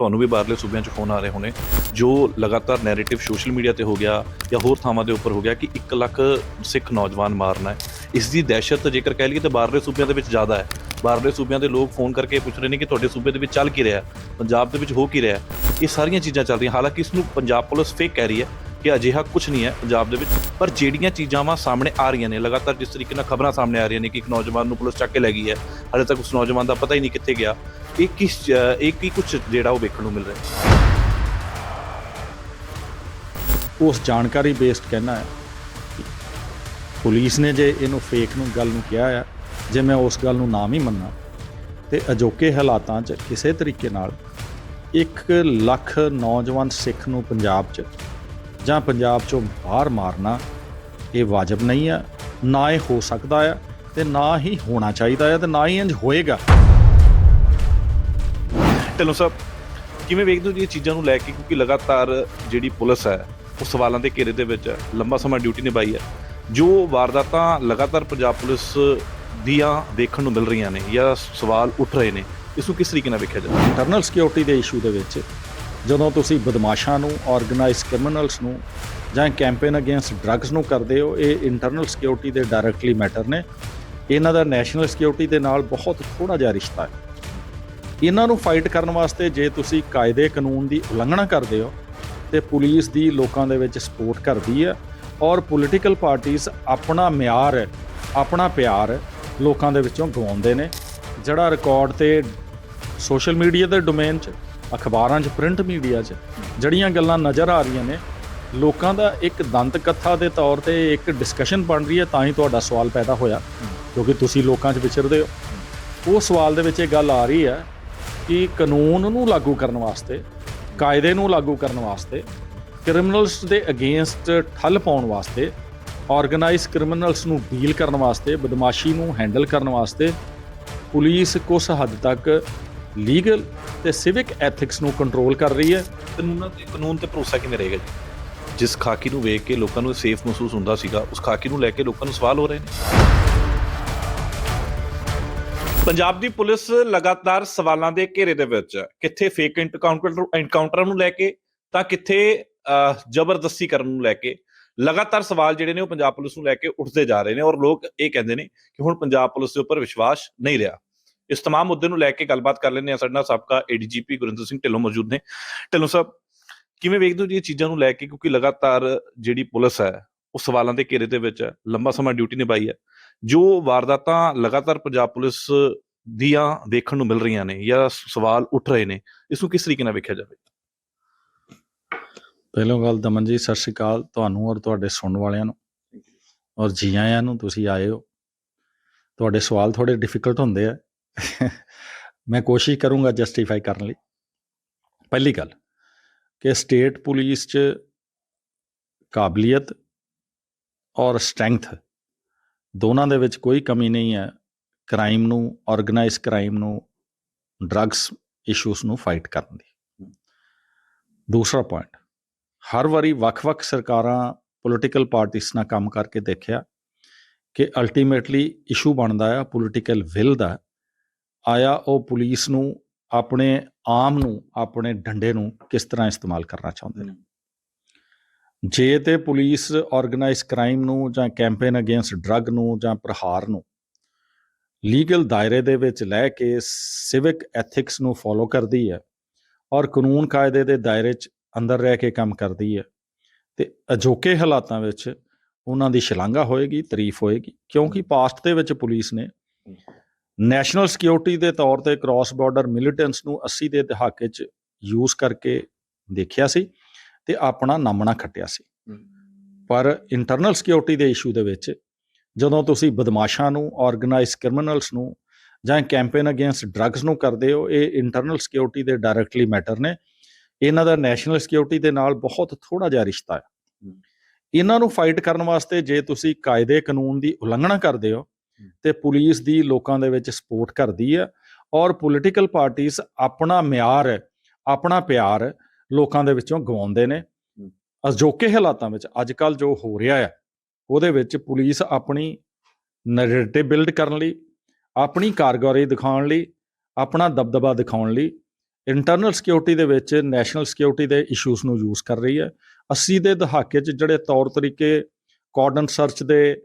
ਤੁਹਾਨੂੰ ਵੀ ਬਾਹਰਲੇ ਸੂਬਿਆਂ 'ਚ ਫੋਨ ਆ ਰਹੇ ਹੋਣੇ, ਜੋ ਲਗਾਤਾਰ ਨੈਰੇਟਿਵ ਸੋਸ਼ਲ ਮੀਡੀਆ ਤੇ ਹੋ ਗਿਆ ਜਾਂ ਹੋਰ ਥਾਵਾਂ ਦੇ ਉੱਪਰ ਹੋ ਗਿਆ ਕਿ 1 ਲੱਖ ਸਿੱਖ ਨੌਜਵਾਨ ਮਾਰਨਾ ਹੈ। ਇਸ ਦੀ ਦਹਿਸ਼ਤ ਜੇਕਰ ਕਹਿ ਲਈਏ ਤਾਂ ਬਾਹਰਲੇ ਸੂਬਿਆਂ ਦੇ ਵਿੱਚ ਜ਼ਿਆਦਾ ਹੈ। ਬਾਹਰਲੇ ਸੂਬਿਆਂ ਦੇ ਲੋਕ ਫੋਨ ਕਰਕੇ ਪੁੱਛ ਰਹੇ ਨੇ ਕਿ ਤੁਹਾਡੇ ਸੂਬੇ ਦੇ ਵਿੱਚ ਚੱਲ ਕੀ ਰਿਹਾ ਪੰਜਾਬ ਦੇ ਵਿੱਚ ਹੋ ਕੀ ਰਿਹਾ ਇਹ ਸਾਰੀਆਂ ਚੀਜ਼ਾਂ ਚੱਲ ਰਹੀਆਂ, ਹਾਲਾਂਕਿ ਇਸ ਨੂੰ ਪੰਜਾਬ ਪੁਲਿਸ ਫੇਕ ਕਹਿ ਰਹੀ ਹੈ। ਕਿ ਅਜਿਹਾ ਕੁਝ ਨਹੀਂ ਹੈ ਪੰਜਾਬ ਦੇ ਵਿੱਚ, ਪਰ ਜਿਹੜੀਆਂ ਚੀਜ਼ਾਂ ਵਾ ਸਾਹਮਣੇ ਆ ਰਹੀਆਂ ਨੇ, ਲਗਾਤਾਰ ਜਿਸ ਤਰੀਕੇ ਨਾਲ ਖਬਰਾਂ ਸਾਹਮਣੇ ਆ ਰਹੀਆਂ ਨੇ ਕਿ ਇੱਕ ਨੌਜਵਾਨ ਨੂੰ ਪੁਲਿਸ ਚੱਕ ਕੇ ਲੈ ਗਈ ਹੈ, ਹਾਲੇ ਤੱਕ ਉਸ ਨੌਜਵਾਨ ਦਾ ਪਤਾ ਹੀ ਨਹੀਂ ਕਿੱਥੇ ਗਿਆ। ਇਹ ਕਿਸ, ਇਹ ਕੀ ਕੁਝ ਜਿਹੜਾ ਉਹ ਵੇਖਣ ਨੂੰ ਮਿਲ ਰਿਹਾ ਉਸ ਜਾਣਕਾਰੀ ਬੇਸਡ ਕਹਿਣਾ ਹੈ ਪੁਲਿਸ ਨੇ ਜੇ ਇਹਨੂੰ ਫੇਕ ਨੂੰ ਗੱਲ ਨੂੰ ਕਿਹਾ ਹੈ ਜੇ ਮੈਂ ਉਸ ਗੱਲ ਨੂੰ ਨਾ ਵੀ ਮੰਨਾਂ, ਤੇ ਅਜੋਕੇ ਹਾਲਾਤਾਂ 'ਚ ਕਿਸੇ ਤਰੀਕੇ ਨਾਲ 1 ਲੱਖ ਨੌਜਵਾਨ ਸਿੱਖ ਨੂੰ ਪੰਜਾਬ 'ਚ ਜਾਂ ਪੰਜਾਬ 'ਚੋਂ ਬਾਹਰ ਮਾਰਨਾ ਇਹ ਵਾਜਬ ਨਹੀਂ ਹੈ ਨਾ ਇਹ ਹੋ ਸਕਦਾ ਹੈ ਤੇ ਨਾ ਹੀ ਹੋਣਾ ਚਾਹੀਦਾ ਹੈ ਤੇ ਨਾ ਹੀ ਇੰਜ ਹੋਏਗਾ। ਢਿੱਲੋਂ ਸਾਹਿਬ ਕਿਵੇਂ ਵੇਖਦੇ ਹੋ ਜੀ ਇਹ ਚੀਜ਼ਾਂ ਨੂੰ ਲੈ ਕੇ? ਕਿਉਂਕਿ ਲਗਾਤਾਰ ਜਿਹੜੀ ਪੁਲਿਸ ਹੈ ਉਹ ਸਵਾਲਾਂ ਦੇ ਘੇਰੇ ਦੇ ਵਿੱਚ ਹੈ ਲੰਬਾ ਸਮਾਂ ਡਿਊਟੀ ਨਿਭਾਈ ਹੈ। ਜੋ ਵਾਰਦਾਤਾਂ ਲਗਾਤਾਰ ਪੰਜਾਬ ਪੁਲਿਸ ਦੀਆਂ ਦੇਖਣ ਨੂੰ ਮਿਲ ਰਹੀਆਂ ਨੇ ਜਾਂ ਸਵਾਲ ਉੱਠ ਰਹੇ ਨੇ ਇਸ ਨੂੰ ਕਿਸ ਤਰੀਕੇ ਨਾਲ ਵੇਖਿਆ ਜਾਵੇ ਇੰਟਰਨਲ ਸਿਕਿਉਰਿਟੀ ਦੇ ਇਸ਼ੂ ਦੇ ਵਿੱਚ ਜਦੋਂ ਤੁਸੀਂ ਬਦਮਾਸ਼ਾਂ ਨੂੰ ਆਰਗੇਨਾਈਜ਼ ਕ੍ਰਿਮੀਨਲਸ ਨੂੰ ਜਾਂ ਕੈਂਪੇਨ ਅਗੇਂਸਟ ਡਰੱਗਸ ਨੂੰ ਕਰਦੇ ਹੋ, ਇਹ ਇੰਟਰਨਲ ਸਿਕਿਉਰਿਟੀ ਦੇ ਡਾਇਰੈਕਟਲੀ ਮੈਟਰ ਨੇ। ਇਹਨਾਂ ਦਾ ਨੈਸ਼ਨਲ ਸਿਕਿਉਰਿਟੀ ਦੇ ਨਾਲ ਬਹੁਤ ਥੋੜਾ ਜਿਹਾ ਰਿਸ਼ਤਾ ਹੈ। ਇਹਨਾਂ ਨੂੰ ਫਾਈਟ ਕਰਨ ਵਾਸਤੇ ਜੇ ਤੁਸੀਂ ਕਾਇਦੇ ਕਾਨੂੰਨ ਦੀ ਉਲੰਘਣਾ ਕਰਦੇ ਹੋ, ਤੇ ਪੁਲਿਸ ਦੀ ਲੋਕਾਂ ਦੇ ਵਿੱਚ ਸਪੋਰਟ ਕਰਦੀ ਹੈ ਔਰ ਪੋਲੀਟੀਕਲ ਪਾਰਟੀਆਂ ਆਪਣਾ ਮਿਆਰ, ਆਪਣਾ ਪਿਆਰ ਲੋਕਾਂ ਦੇ ਵਿੱਚੋਂ ਗਵਾਉਂਦੇ ਨੇ। ਜਿਹੜਾ ਰਿਕਾਰਡ ਤੇ ਸੋਸ਼ਲ ਮੀਡੀਆ ਦੇ ਡੋਮੇਨ 'ਚ ਅਖਬਾਰਾਂ 'ਚ ਪ੍ਰਿੰਟ ਮੀਡੀਆ 'ਚ, ਜਿਹੜੀਆਂ ਗੱਲਾਂ ਨਜ਼ਰ ਆ ਰਹੀਆਂ ਨੇ, ਲੋਕਾਂ ਦਾ ਇੱਕ ਦੰਤ ਕਥਾ ਦੇ ਤੌਰ ਤੇ ਇੱਕ ਡਿਸਕਸ਼ਨ ਬਣ ਰਹੀ ਹੈ, ਤਾਂ ਹੀ ਤੁਹਾਡਾ ਸਵਾਲ ਪੈਦਾ ਹੋਇਆ, ਕਿਉਂਕਿ ਤੁਸੀਂ ਲੋਕਾਂ 'ਚ ਵਿਚਰਦੇ ਹੋ। ਉਹ ਸਵਾਲ ਦੇ ਵਿੱਚ ਇਹ ਗੱਲ ਆ ਰਹੀ ਹੈ ਕਿ ਕਾਨੂੰਨ ਨੂੰ ਲਾਗੂ ਕਰਨ ਵਾਸਤੇ, ਕਾਇਦੇ ਨੂੰ ਲਾਗੂ ਕਰਨ ਵਾਸਤੇ ਕ੍ਰਿਮੀਨਲਸ ਦੇ ਅਗੇਂਸਟ ਠੱਲ ਪਾਉਣ ਵਾਸਤੇ ਆਰਗੇਨਾਈਜ਼ ਕ੍ਰਿਮੀਨਲਸ ਨੂੰ ਡੀਲ ਕਰਨ ਵਾਸਤੇ, ਬਦਮਾਸ਼ੀ ਨੂੰ ਹੈਂਡਲ ਕਰਨ ਵਾਸਤੇ, ਪੁਲਿਸ ਕੁਝ ਹੱਦ ਤੱਕ ਲੀਗਲ ਤੇ ਸਿਵਿਕ ਐਥਿਕਸ ਨੂੰ ਕੰਟਰੋਲ ਕਰ ਰਹੀ ਹੈ। ਕਾਨੂੰਨਾਂ ਤੇ ਕਾਨੂੰਨ ਤੇ ਭਰੋਸਾ ਕਿਵੇਂ ਰਹੇਗਾ ਜੀ? ਜਿਸ ਖਾਕੀ ਨੂੰ ਵੇਖ ਕੇ ਲੋਕਾਂ ਨੂੰ ਸੇਫ ਮਹਿਸੂਸ ਹੁੰਦਾ ਸੀਗਾ, ਉਸ ਖਾਕੀ ਨੂੰ ਲੈ ਕੇ ਲੋਕਾਂ ਨੂੰ ਸਵਾਲ ਹੋ ਰਹੇ ਨੇ। ਪੰਜਾਬ ਦੀ ਪੁਲਿਸ ਲਗਾਤਾਰ ਸਵਾਲਾਂ ਦੇ ਘੇਰੇ ਦੇ ਵਿੱਚ ਹੈ। ਕਿੱਥੇ ਫੇਕ ਐਨਕਾਊਂਟਰ ਐਨਕਾਊਂਟਰਾਂ ਨੂੰ ਲੈ ਕੇ ਤਾਂ ਕਿੱਥੇ ਜ਼ਬਰਦਸਤੀ ਕਰਨ ਨੂੰ ਲੈ ਕੇ। ਲਗਾਤਾਰ ਸਵਾਲ ਜਿਹੜੇ ਨੇ ਉਹ ਪੰਜਾਬ ਪੁਲਿਸ ਨੂੰ ਲੈ ਕੇ ਉੱਠਦੇ ਜਾ ਰਹੇ ਨੇ ਔਰ ਲੋਕ ਇਹ ਕਹਿੰਦੇ ਨੇ ਕਿ ਹੁਣ ਪੰਜਾਬ ਪੁਲਿਸ ਦੇ ਉੱਪਰ ਵਿਸ਼ਵਾਸ ਨਹੀਂ ਰਿਹਾ। ਇਸ तमाम ਮੁੱਦੇ ਨੂੰ ਲੈ ਕੇ ਗੱਲਬਾਤ ਕਰ ਲੈਂਦੇ ਆ ਸਾਡੇ ਨਾਲ ਸਾਬਕਾ ਏਡੀਜੀਪੀ ਗੁਰਿੰਦਰ ਸਿੰਘ ਢਿੱਲੋਂ ਮੌਜੂਦ ਨੇ ਢਿੱਲੋਂ ਸਾਹਿਬ ਕਿਵੇਂ ਵੇਖਦੇ ਹੋ ਜੀ ਇਹ ਚੀਜ਼ਾਂ ਨੂੰ ਲੈ ਕੇ ਕਿਉਂਕਿ ਲਗਾਤਾਰ ਜਿਹੜੀ ਪੁਲਿਸ ਹੈ ਉਹ ਸਵਾਲਾਂ ਦੇ ਘੇਰੇ ਦੇ ਵਿੱਚ ਹੈ ਲੰਬਾ ਸਮਾਂ ਡਿਊਟੀ ਨਿਭਾਈ ਹੈ ਜੋ ਵਾਰਦਾਤਾਂ ਲਗਾਤਾਰ ਪੰਜਾਬ ਪੁਲਿਸ ਦੀਆਂ ਦੇਖਣ ਨੂੰ ਮਿਲ ਰਹੀਆਂ ਨੇ ਜਾਂ ਸਵਾਲ ਉੱਠ ਰਹੇ ਨੇ ਇਸ ਨੂੰ ਕਿਸ ਤਰੀਕੇ ਨਾਲ ਵੇਖਿਆ ਜਾਵੇ ਪਹਿਲੋਂ ਗੱਲ ਦਮਨ ਜੀ ਸਤਿ ਸ਼੍ਰੀ ਅਕਾਲ ਤੁਹਾਨੂੰ ਔਰ ਤੁਹਾਡੇ ਸੁਣਨ ਵਾਲਿਆਂ ਨੂੰ ਔਰ ਜੀ ਆਇਆਂ ਨੂੰ ਤੁਸੀਂ ਆਏ ਹੋ ਤੁਹਾਡੇ ਸਵਾਲ ਥੋੜੇ ਡਿਫਿਕਲਟ ਹੁੰਦੇ ਆ ਮੈਂ ਕੋਸ਼ਿਸ਼ ਕਰੂੰਗਾ ਜਸਟੀਫਾਈ ਕਰਨ ਲਈ ਪਹਿਲੀ ਗੱਲ ਕਿ ਸਟੇਟ ਪੁਲਿਸ 'ਚ ਕਾਬਲੀਅਤ ਔਰ ਸਟਰੈਂਥ ਦੋਨਾਂ ਦੇ ਵਿੱਚ ਕੋਈ ਕਮੀ ਨਹੀਂ ਹੈ ਕ੍ਰਾਈਮ ਨੂੰ ਆਰਗੇਨਾਈਜ਼ ਕ੍ਰਾਈਮ ਨੂੰ ਡਰੱਗਸ ਇਸ਼ੂਸ ਨੂੰ ਫਾਈਟ ਕਰਨ ਦੀ ਦੂਸਰਾ ਪੁਆਇੰਟ ਹਰ ਵਾਰੀ ਵੱਖ-ਵੱਖ ਸਰਕਾਰਾਂ ਪੋਲੀਟੀਕਲ ਪਾਰਟੀਆਂ ਨਾਲ ਕੰਮ ਕਰਕੇ ਦੇਖਿਆ ਕਿ ਅਲਟੀਮੇਟਲੀ ਇਸ਼ੂ ਬਣਦਾ ਆ ਪੋਲੀਟੀਕਲ ਵਿਲ ਦਾ ਆਇਆ ਉਹ ਪੁਲਿਸ ਨੂੰ ਆਪਣੇ ਆਮ ਨੂੰ ਆਪਣੇ ਡੰਡੇ ਨੂੰ ਕਿਸ ਤਰ੍ਹਾਂ ਇਸਤੇਮਾਲ ਕਰਨਾ ਚਾਹੁੰਦੇ ਨੇ? ਜੇ ਤੇ ਪੁਲਿਸ ਆਰਗੇਨਾਈਜ਼ ਕ੍ਰਾਈਮ ਨੂੰ ਜਾਂ ਕੈਂਪੇਨ ਅਗੇਂਸਟ ਡਰੱਗ ਨੂੰ ਜਾਂ ਪ੍ਰਹਾਰ ਨੂੰ ਲੀਗਲ ਦਾਇਰੇ ਦੇ ਵਿੱਚ ਲੈ ਕੇ ਸਿਵਿਕ ਐਥਿਕਸ ਨੂੰ ਫੋਲੋ ਕਰਦੀ ਹੈ ਔਰ ਕਾਨੂੰਨ ਕਾਇਦੇ ਦੇ ਦਾਇਰੇ 'ਚ ਅੰਦਰ ਰਹਿ ਕੇ ਕੰਮ ਕਰਦੀ ਹੈ ਤੇ ਅਜੋਕੇ ਹਾਲਾਤਾਂ ਵਿੱਚ ਉਹਨਾਂ ਦੀ ਸ਼ਲਾਘਾ ਹੋਏਗੀ ਤਾਰੀਫ ਹੋਏਗੀ ਕਿਉਂਕਿ ਪਾਸਟ ਦੇ ਵਿੱਚ ਪੁਲਿਸ ਨੇ ਨੈਸ਼ਨਲ ਸਿਕਿਉਰਿਟੀ ਦੇ ਤੌਰ ਤੇ ਕ੍ਰਾਸ ਬਾਰਡਰ ਮਿਲੀਟੈਂਟਸ ਨੂੰ 80 ਦੇ ਦਹਾਕੇ 'ਚ ਯੂਜ਼ ਕਰਕੇ ਦੇਖਿਆ ਸੀ ਤੇ ਆਪਣਾ ਨਾਮਣਾ ਖੱਟਿਆ ਸੀ। ਪਰ ਇੰਟਰਨਲ ਸਿਕਿਉਰਿਟੀ ਦੇ ਇਸ਼ੂ ਦੇ ਵਿੱਚ ਜਦੋਂ ਤੁਸੀਂ ਬਦਮਾਸ਼ਾਂ ਨੂੰ ਆਰਗੇਨਾਈਜ਼ ਕ੍ਰਿਮੀਨਲਸ ਨੂੰ ਜਾਂ ਕੈਂਪੇਨ ਅਗੇਂਸਟ ਡਰੱਗਸ ਨੂੰ ਕਰਦੇ ਹੋ ਇਹ ਇੰਟਰਨਲ ਸਿਕਿਉਰਿਟੀ ਦੇ ਡਾਇਰੈਕਟਲੀ ਮੈਟਰ ਨੇ। ਇਹਨਾਂ ਦਾ ਨੈਸ਼ਨਲ ਸਿਕਿਉਰਿਟੀ ਦੇ ਨਾਲ ਬਹੁਤ ਥੋੜਾ ਜਿਹਾ ਰਿਸ਼ਤਾ ਹੈ। ਇਹਨਾਂ ਨੂੰ ਫਾਈਟ ਕਰਨ ਵਾਸਤੇ ਜੇ ਤੁਸੀਂ ਕਾਇਦੇ ਕਾਨੂੰਨ ਦੀ ਉਲੰਘਣਾ ਕਰਦੇ ਹੋ ਤੇ ਪੁਲਿਸ ਦੀ ਲੋਕਾਂ ਦੇ ਵਿੱਚ ਸਪੋਰਟ ਕਰਦੀ ਹੈ ਔਰ ਪੋਲੀਟੀਕਲ ਪਾਰਟੀਆਂ ਆਪਣਾ ਮਿਆਰ ਆਪਣਾ ਪਿਆਰ ਲੋਕਾਂ ਦੇ ਵਿੱਚੋਂ ਗਵਾਉਂਦੇ ਨੇ। ਅਜੋਕੇ ਹਾਲਾਤਾਂ ਵਿੱਚ ਅੱਜ ਕੱਲ ਜੋ ਹੋ ਰਿਹਾ ਹੈ ਉਹਦੇ ਵਿੱਚ ਪੁਲਿਸ ਆਪਣੀ ਨੈਰੇਟਿਵ ਬਿਲਡ ਕਰਨ ਲਈ ਆਪਣੀ ਕਾਰਗੁਜ਼ਾਰੀ ਦਿਖਾਉਣ ਲਈ ਆਪਣਾ ਦਬਦਬਾ ਦਿਖਾਉਣ ਲਈ ਇੰਟਰਨਲ ਸਿਕਿਉਰਿਟੀ ਦੇ ਵਿੱਚ ਨੈਸ਼ਨਲ ਸਿਕਿਉਰਿਟੀ ਦੇ ਇਸ਼ੂਜ਼ ਨੂੰ ਯੂਜ਼ ਕਰ ਰਹੀ ਹੈ। 80 ਦੇ ਦਹਾਕੇ 'ਚ ਜਿਹੜੇ ਤੌਰ ਤਰੀਕੇ ਕਾਰਡਨ ਸਰਚ ਦੇ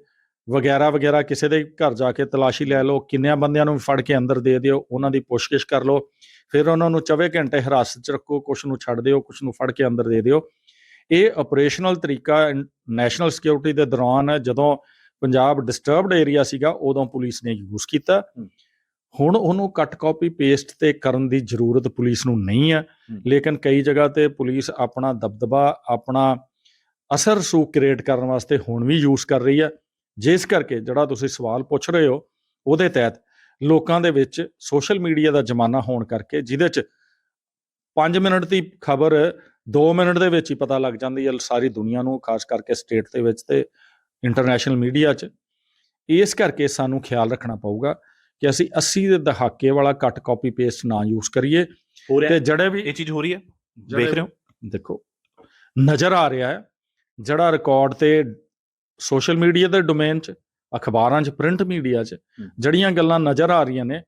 ਵਗੈਰਾ ਵਗੈਰਾ ਕਿਸੇ ਦੇ ਘਰ ਜਾ ਕੇ ਤਲਾਸ਼ੀ ਲੈ ਲਓ ਕਿੰਨਿਆਂ ਬੰਦਿਆਂ ਨੂੰ ਫੜ ਕੇ ਅੰਦਰ ਦੇ ਦਿਓ ਉਹਨਾਂ ਦੀ ਪੁੱਛਗਿੱਛ ਕਰ ਲਓ ਫਿਰ ਉਹਨਾਂ ਨੂੰ 24 ਘੰਟੇ ਹਿਰਾਸਤ 'ਚ ਰੱਖੋ ਕੁਛ ਨੂੰ ਛੱਡ ਦਿਓ ਕੁਛ ਨੂੰ ਫੜ ਕੇ ਅੰਦਰ ਦੇ ਦਿਓ ਇਹ ਆਪਰੇਸ਼ਨਲ ਤਰੀਕਾ ਨੈਸ਼ਨਲ ਸਿਕਿਉਰਿਟੀ ਦੇ ਦੌਰਾਨ ਜਦੋਂ ਪੰਜਾਬ ਡਿਸਟਰਬਡ ਏਰੀਆ ਸੀਗਾ ਉਦੋਂ ਪੁਲਿਸ ਨੇ ਯੂਜ਼ ਕੀਤਾ। ਹੁਣ ਉਹਨੂੰ ਕੱਟ ਕਾਪੀ ਪੇਸਟ ਤੇ ਕਰਨ ਦੀ ਜ਼ਰੂਰਤ ਪੁਲਿਸ ਨੂੰ ਨਹੀਂ ਹੈ। ਲੇਕਿਨ ਕਈ ਜਗ੍ਹਾ ਤੇ ਪੁਲਿਸ ਆਪਣਾ ਦਬਦਬਾ ਆਪਣਾ ਅਸਰ ਸੂ ਕ੍ਰੀਏਟ ਕਰਨ ਵਾਸਤੇ ਹੁਣ ਵੀ ਯੂਜ਼ ਕਰ ਰਹੀ ਹੈ ਜਿਸ ਕਰਕੇ ਜਿਹੜਾ ਤੁਸੀਂ ਸਵਾਲ ਪੁੱਛ ਰਹੇ ਹੋ ਉਹਦੇ ਤਹਿਤ ਲੋਕਾਂ ਦੇ ਵਿੱਚ ਸੋਸ਼ਲ ਮੀਡੀਆ ਦਾ ਜ਼ਮਾਨਾ ਹੋਣ ਕਰਕੇ ਜਿਹਦੇ 'ਚ 5 ਮਿੰਟ ਦੀ ਖਬਰ 2 ਮਿੰਟ ਦੇ ਵਿੱਚ ਹੀ ਪਤਾ ਲੱਗ ਜਾਂਦੀ ਹੈ ਸਾਰੀ ਦੁਨੀਆ ਨੂੰ ਖਾਸ ਕਰਕੇ ਸਟੇਟ ਦੇ ਵਿੱਚ ਤੇ ਇੰਟਰਨੈਸ਼ਨਲ ਮੀਡੀਆ 'ਚ ਇਸ ਕਰਕੇ ਸਾਨੂੰ ਖਿਆਲ ਰੱਖਣਾ ਪਊਗਾ ਕਿ ਅਸੀਂ 80 ਦੇ ਦਹਾਕੇ ਵਾਲਾ ਕੱਟ ਕਾਪੀ ਪੇਸਟ ਨਾ ਯੂਜ਼ ਕਰੀਏ ਤੇ ਹੈ? ਜਿਹੜੇ ਵੀ ਇਹ ਚੀਜ਼ ਹੋ ਰਹੀ ਹੈ ਵੇਖ ਰਹੇ ਹੋ ਦੇਖੋ ਨਜ਼ਰ ਆ ਰਿਹਾ ਹੈ ਜਿਹੜਾ ਰਿਕਾਰਡ ਤੇ ਸੋਸ਼ਲ ਮੀਡੀਆ ਦੇ ਡੋਮੇਨ 'ਚ ਅਖਬਾਰਾਂ 'ਚ ਪ੍ਰਿੰਟ ਮੀਡੀਆ 'ਚ ਹਮ। ਜਿਹੜੀਆਂ ਗੱਲਾਂ ਨਜ਼ਰ ਆ ਰਹੀਆਂ ਨੇ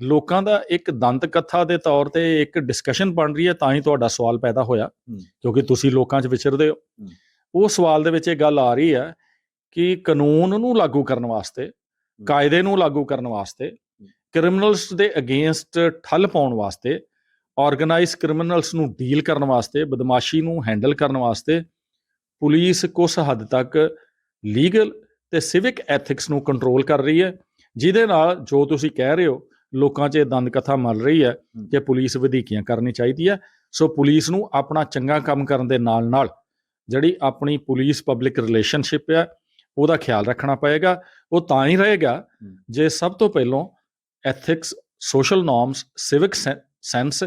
ਲੋਕਾਂ ਦਾ ਇੱਕ ਦੰਤ ਕਥਾ ਦੇ ਤੌਰ ਤੇ ਇੱਕ ਡਿਸਕਸ਼ਨ ਬਣ ਰਹੀ ਹੈ ਤਾਂ ਹੀ ਤੁਹਾਡਾ ਸਵਾਲ ਪੈਦਾ ਹੋਇਆ ਕਿਉਂਕਿ ਤੁਸੀਂ ਲੋਕਾਂ 'ਚ ਵਿਚਰਦੇ ਹੋ। ਉਹ ਸਵਾਲ ਦੇ ਵਿੱਚ ਇਹ ਗੱਲ ਆ ਰਹੀ ਹੈ ਕਿ ਕਾਨੂੰਨ ਨੂੰ ਲਾਗੂ ਕਰਨ ਵਾਸਤੇ ਕਾਇਦੇ ਨੂੰ ਲਾਗੂ ਕਰਨ ਵਾਸਤੇ ਕ੍ਰਿਮੀਨਲਸ ਦੇ ਅਗੇਂਸਟ ਠੱਲ ਪਾਉਣ ਵਾਸਤੇ ਆਰਗੇਨਾਈਜ਼ ਕ੍ਰਿਮੀਨਲਸ ਨੂੰ ਡੀਲ ਕਰਨ ਵਾਸਤੇ ਬਦਮਾਸ਼ੀ ਨੂੰ ਹੈਂਡਲ ਕਰਨ ਵਾਸਤੇ ਪੁਲਿਸ ਕੁਝ ਹੱਦ ਤੱਕ ਲੀਗਲ ਤੇ ਸਿਵਿਕ ਐਥਿਕਸ ਨੂੰ ਕੰਟਰੋਲ ਕਰ ਰਹੀ ਹੈ ਜਿਹਦੇ ਨਾਲ ਜੋ ਤੁਸੀਂ ਕਹਿ ਰਹੇ ਹੋ ਲੋਕਾਂ 'ਚ ਇਹ ਦੰਦ ਕਥਾ ਮਲ ਰਹੀ ਹੈ ਕਿ ਪੁਲਿਸ ਵਧੀਕੀਆਂ ਕਰਨੀ ਚਾਹੀਦੀ ਹੈ। ਸੋ ਪੁਲਿਸ ਨੂੰ ਆਪਣਾ ਚੰਗਾ ਕੰਮ ਕਰਨ ਦੇ ਨਾਲ ਨਾਲ ਜਿਹੜੀ ਆਪਣੀ ਪੁਲਿਸ ਪਬਲਿਕ ਰਿਲੇਸ਼ਨਸ਼ਿਪ ਹੈ ਉਹਦਾ ਖਿਆਲ ਰੱਖਣਾ ਪਏਗਾ। ਉਹ ਤਾਂ ਹੀ ਰਹੇਗਾ ਜੇ ਸਭ ਤੋਂ ਪਹਿਲਾਂ ethics social norms civic sense